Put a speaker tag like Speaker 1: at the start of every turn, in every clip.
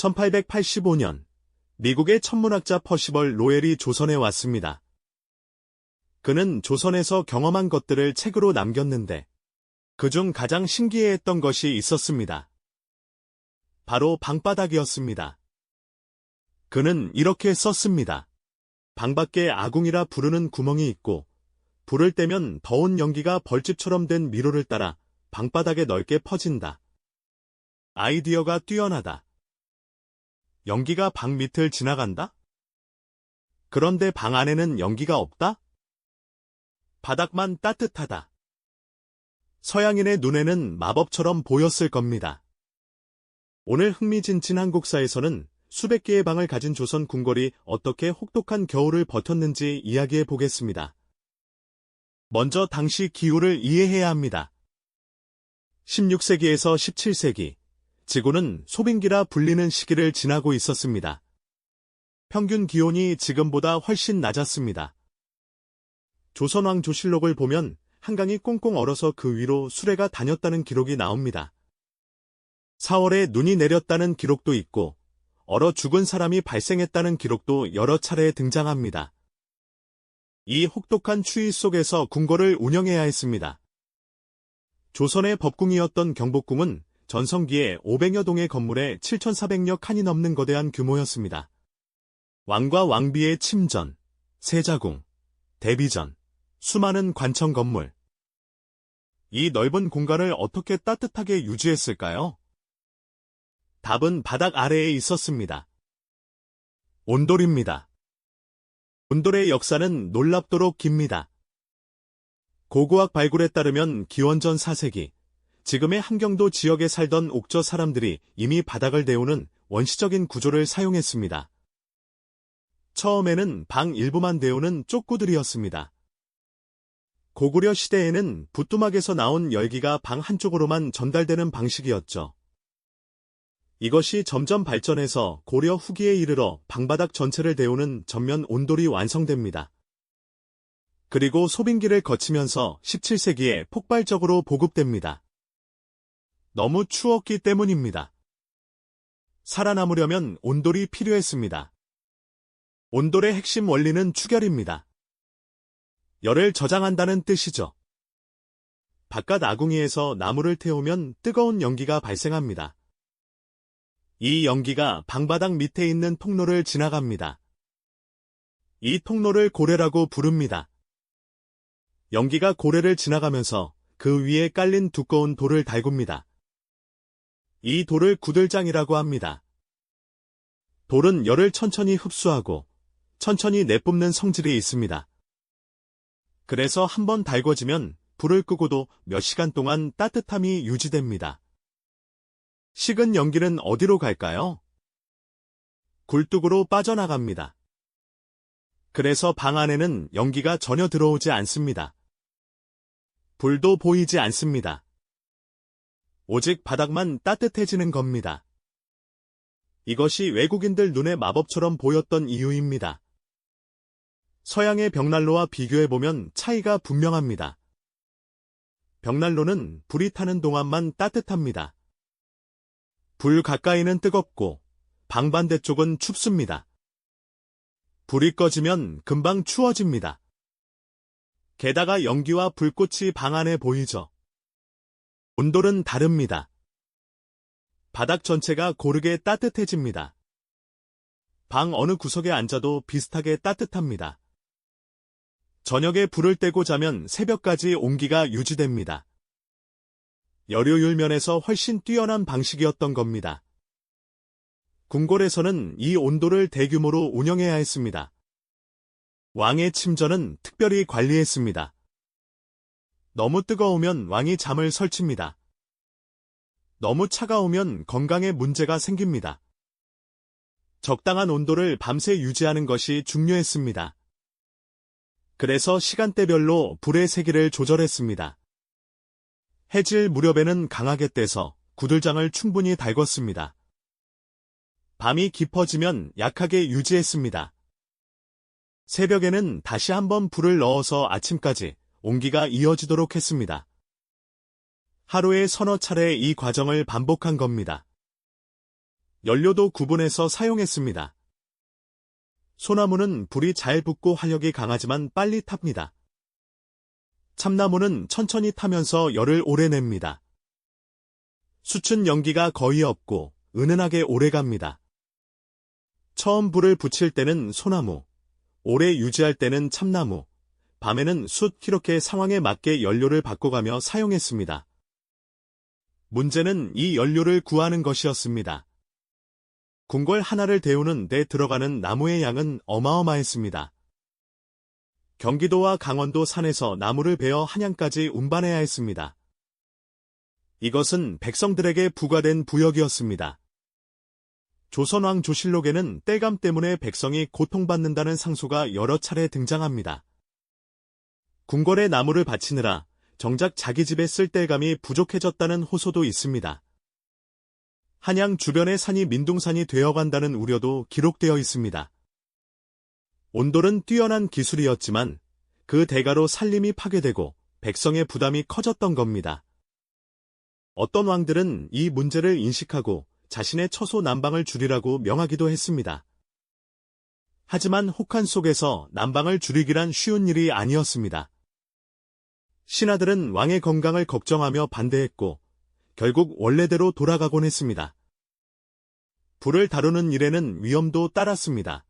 Speaker 1: 1885년 미국의 천문학자 퍼시벌 로엘이 조선에 왔습니다. 그는 조선에서 경험한 것들을 책으로 남겼는데 그중 가장 신기해했던 것이 있었습니다. 바로 방바닥이었습니다. 그는 이렇게 썼습니다. 방 밖에 아궁이라 부르는 구멍이 있고 불을 떼면 더운 연기가 벌집처럼 된 미로를 따라 방바닥에 넓게 퍼진다. 아이디어가 뛰어나다. 연기가 방 밑을 지나간다? 그런데 방 안에는 연기가 없다? 바닥만 따뜻하다. 서양인의 눈에는 마법처럼 보였을 겁니다. 오늘 흥미진진 한국사에서는 수백 개의 방을 가진 조선 궁궐이 어떻게 혹독한 겨울을 버텼는지 이야기해 보겠습니다. 먼저 당시 기후를 이해해야 합니다. 16세기에서 17세기, 지구는 소빙기라 불리는 시기를 지나고 있었습니다. 평균 기온이 지금보다 훨씬 낮았습니다. 조선왕 조실록을 보면 한강이 꽁꽁 얼어서 그 위로 수레가 다녔다는 기록이 나옵니다. 4월에 눈이 내렸다는 기록도 있고 얼어 죽은 사람이 발생했다는 기록도 여러 차례 등장합니다. 이 혹독한 추위 속에서 궁궐을 운영해야 했습니다. 조선의 법궁이었던 경복궁은 전성기에 500여 동의 건물에 7,400여 칸이 넘는 거대한 규모였습니다. 왕과 왕비의 침전, 세자궁, 대비전, 수많은 관청 건물. 이 넓은 공간을 어떻게 따뜻하게 유지했을까요? 답은 바닥 아래에 있었습니다. 온돌입니다. 온돌의 역사는 놀랍도록 깁니다. 고고학 발굴에 따르면 기원전 4세기, 지금의 한경도 지역에 살던 옥저 사람들이 이미 바닥을 데우는 원시적인 구조를 사용했습니다. 처음에는 방 일부만 데우는 쪽구들이었습니다. 고구려 시대에는 부뚜막에서 나온 열기가 방 한쪽으로만 전달되는 방식이었죠. 이것이 점점 발전해서 고려 후기에 이르러 방바닥 전체를 데우는 전면 온돌이 완성됩니다. 그리고 소빙기를 거치면서 17세기에 폭발적으로 보급됩니다. 너무 추웠기 때문입니다. 살아남으려면 온돌이 필요했습니다. 온돌의 핵심 원리는 추결입니다. 열을 저장한다는 뜻이죠. 바깥 아궁이에서 나무를 태우면 뜨거운 연기가 발생합니다. 이 연기가 방바닥 밑에 있는 통로를 지나갑니다. 이 통로를 고래라고 부릅니다. 연기가 고래를 지나가면서 그 위에 깔린 두꺼운 돌을 달굽니다. 이 돌을 구들장이라고 합니다. 돌은 열을 천천히 흡수하고 천천히 내뿜는 성질이 있습니다. 그래서 한번 달궈지면 불을 끄고도 몇 시간 동안 따뜻함이 유지됩니다. 식은 연기는 어디로 갈까요? 굴뚝으로 빠져나갑니다. 그래서 방 안에는 연기가 전혀 들어오지 않습니다. 불도 보이지 않습니다. 오직 바닥만 따뜻해지는 겁니다. 이것이 외국인들 눈에 마법처럼 보였던 이유입니다. 서양의 벽난로와 비교해보면 차이가 분명합니다. 벽난로는 불이 타는 동안만 따뜻합니다. 불 가까이는 뜨겁고 방 반대쪽은 춥습니다. 불이 꺼지면 금방 추워집니다. 게다가 연기와 불꽃이 방 안에 보이죠. 온돌은 다릅니다. 바닥 전체가 고르게 따뜻해집니다. 방 어느 구석에 앉아도 비슷하게 따뜻합니다. 저녁에 불을 떼고 자면 새벽까지 온기가 유지됩니다. 열효율 면에서 훨씬 뛰어난 방식이었던 겁니다. 궁궐에서는 이 온도를 대규모로 운영해야 했습니다. 왕의 침전은 특별히 관리했습니다. 너무 뜨거우면 왕이 잠을 설칩니다. 너무 차가우면 건강에 문제가 생깁니다. 적당한 온도를 밤새 유지하는 것이 중요했습니다. 그래서 시간대별로 불의 세기를 조절했습니다. 해질 무렵에는 강하게 떼서 구들장을 충분히 달궜습니다. 밤이 깊어지면 약하게 유지했습니다. 새벽에는 다시 한번 불을 넣어서 아침까지 온기가 이어지도록 했습니다. 하루에 서너 차례 이 과정을 반복한 겁니다. 연료도 구분해서 사용했습니다. 소나무는 불이 잘 붙고 화력이 강하지만 빨리 탑니다. 참나무는 천천히 타면서 열을 오래 냅니다. 수춘 연기가 거의 없고 은은하게 오래 갑니다. 처음 불을 붙일 때는 소나무, 오래 유지할 때는 참나무, 밤에는 숯 이렇게 상황에 맞게 연료를 바꿔가며 사용했습니다. 문제는 이 연료를 구하는 것이었습니다. 궁궐 하나를 데우는 데 들어가는 나무의 양은 어마어마했습니다. 경기도와 강원도 산에서 나무를 베어 한양까지 운반해야 했습니다. 이것은 백성들에게 부과된 부역이었습니다. 조선왕 조실록에는 떼감 때문에 백성이 고통받는다는 상소가 여러 차례 등장합니다. 궁궐에 나무를 바치느라 정작 자기 집에 쓸 땔감이 부족해졌다는 호소도 있습니다. 한양 주변의 산이 민둥산이 되어간다는 우려도 기록되어 있습니다. 온돌은 뛰어난 기술이었지만 그 대가로 살림이 파괴되고 백성의 부담이 커졌던 겁니다. 어떤 왕들은 이 문제를 인식하고 자신의 처소 난방을 줄이라고 명하기도 했습니다. 하지만 혹한 속에서 난방을 줄이기란 쉬운 일이 아니었습니다. 신하들은 왕의 건강을 걱정하며 반대했고 결국 원래대로 돌아가곤 했습니다. 불을 다루는 일에는 위험도 따랐습니다.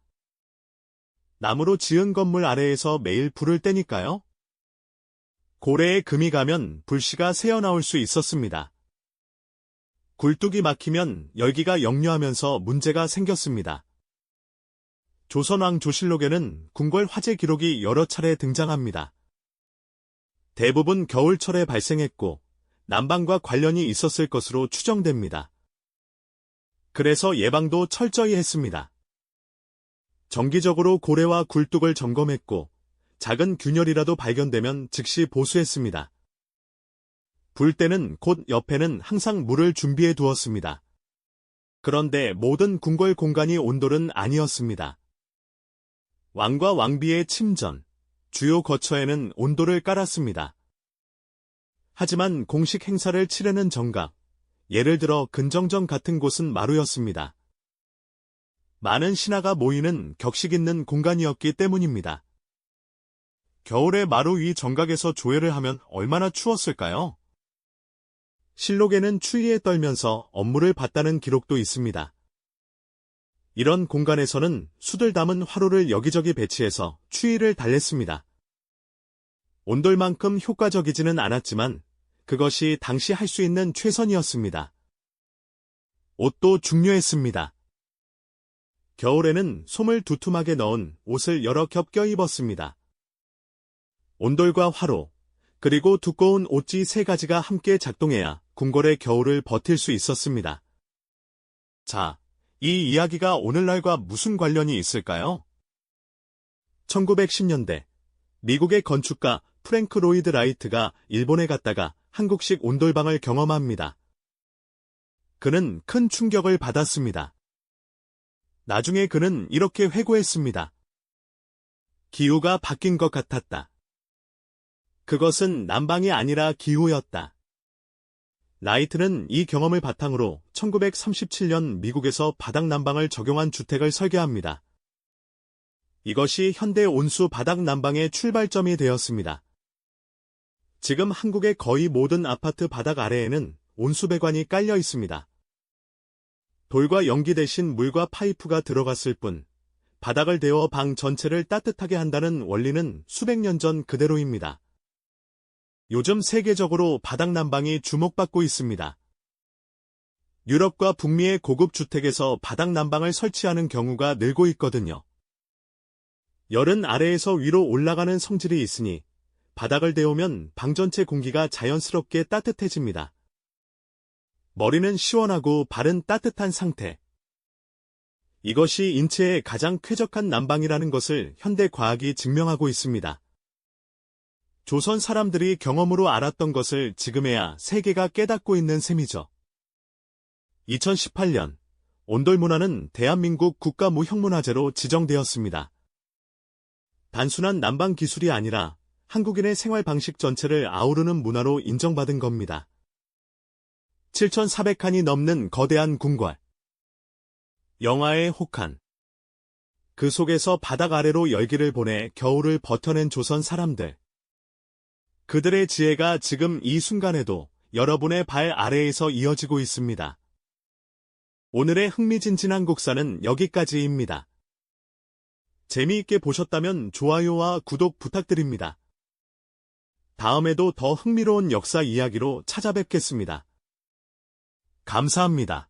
Speaker 1: 나무로 지은 건물 아래에서 매일 불을 떼니까요. 고래에 금이 가면 불씨가 새어나올 수 있었습니다. 굴뚝이 막히면 열기가 역류하면서 문제가 생겼습니다. 조선왕 조실록에는 궁궐 화재 기록이 여러 차례 등장합니다. 대부분 겨울철에 발생했고 난방과 관련이 있었을 것으로 추정됩니다. 그래서 예방도 철저히 했습니다. 정기적으로 고래와 굴뚝을 점검했고 작은 균열이라도 발견되면 즉시 보수했습니다. 불 때는 곧 옆에는 항상 물을 준비해 두었습니다. 그런데 모든 궁궐 공간이 온돌은 아니었습니다. 왕과 왕비의 침전, 주요 거처에는 온도를 깔았습니다. 하지만 공식 행사를 치르는 정각, 예를 들어 근정정 같은 곳은 마루였습니다. 많은 신하가 모이는 격식 있는 공간이었기 때문입니다. 겨울에 마루 위 정각에서 조회를 하면 얼마나 추웠을까요? 실록에는 추위에 떨면서 업무를 봤다는 기록도 있습니다. 이런 공간에서는 수들 담은 화로를 여기저기 배치해서 추위를 달랬습니다. 온돌만큼 효과적이지는 않았지만 그것이 당시 할 수 있는 최선이었습니다. 옷도 중요했습니다. 겨울에는 솜을 두툼하게 넣은 옷을 여러 겹 껴입었습니다. 온돌과 화로, 그리고 두꺼운 옷지 세 가지가 함께 작동해야 궁궐의 겨울을 버틸 수 있었습니다. 자, 이 이야기가 오늘날과 무슨 관련이 있을까요? 1910년대 미국의 건축가 프랭크 로이드 라이트가 일본에 갔다가 한국식 온돌방을 경험합니다. 그는 큰 충격을 받았습니다. 나중에 그는 이렇게 회고했습니다. 기후가 바뀐 것 같았다. 그것은 난방이 아니라 기후였다. 라이트는 이 경험을 바탕으로 1937년 미국에서 바닥 난방을 적용한 주택을 설계합니다. 이것이 현대 온수 바닥 난방의 출발점이 되었습니다. 지금 한국의 거의 모든 아파트 바닥 아래에는 온수배관이 깔려 있습니다. 돌과 연기 대신 물과 파이프가 들어갔을 뿐 바닥을 데워 방 전체를 따뜻하게 한다는 원리는 수백 년 전 그대로입니다. 요즘 세계적으로 바닥 난방이 주목받고 있습니다. 유럽과 북미의 고급 주택에서 바닥 난방을 설치하는 경우가 늘고 있거든요. 열은 아래에서 위로 올라가는 성질이 있으니 바닥을 데우면 방 전체 공기가 자연스럽게 따뜻해집니다. 머리는 시원하고 발은 따뜻한 상태. 이것이 인체에 가장 쾌적한 난방이라는 것을 현대 과학이 증명하고 있습니다. 조선 사람들이 경험으로 알았던 것을 지금에야 세계가 깨닫고 있는 셈이죠. 2018년 온돌 문화는 대한민국 국가무형문화재로 지정되었습니다. 단순한 난방 기술이 아니라 한국인의 생활 방식 전체를 아우르는 문화로 인정받은 겁니다. 7,400칸이 넘는 거대한 궁궐. 영하의 혹한. 그 속에서 바닥 아래로 열기를 보내 겨울을 버텨낸 조선 사람들. 그들의 지혜가 지금 이 순간에도 여러분의 발 아래에서 이어지고 있습니다. 오늘의 흥미진진한 국사는 여기까지입니다. 재미있게 보셨다면 좋아요와 구독 부탁드립니다. 다음에도 더 흥미로운 역사 이야기로 찾아뵙겠습니다. 감사합니다.